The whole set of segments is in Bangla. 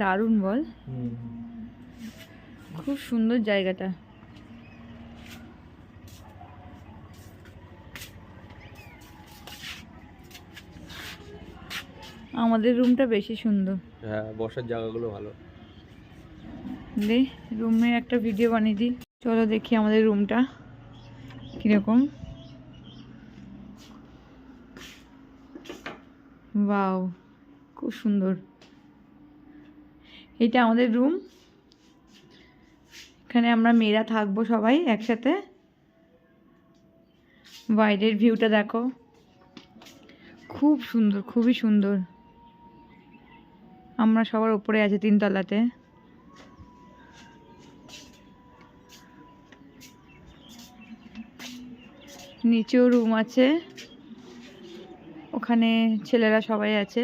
দারুণ বল। খুব সুন্দর জায়গাটা। আমাদের রুমটা বেশি সুন্দর। হ্যাঁ বসার জায়গাগুলো ভালো। দে রুমের একটা ভিডিও বানিয়ে দিই। চলো দেখি আমাদের রুমটা কীরকম। বাও খুব সুন্দর। এটা আমাদের রুম এখানে আমরা মেয়েরা থাকব সবাই একসাথে। বাইরের ভিউটা দেখো। খুব সুন্দর, খুবই সুন্দর। আমরা সবার উপরে আছি তিনতলাতে। নিচেও রুম আছে। ওখানে ছেলেরা সবাই আছে।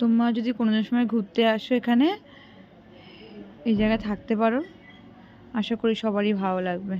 তোমরা যদি কোনো সময় ঘুরতে আসো এখানে, এই জায়গায় থাকতে পারো। আশা করি সবারই ভালো লাগবে।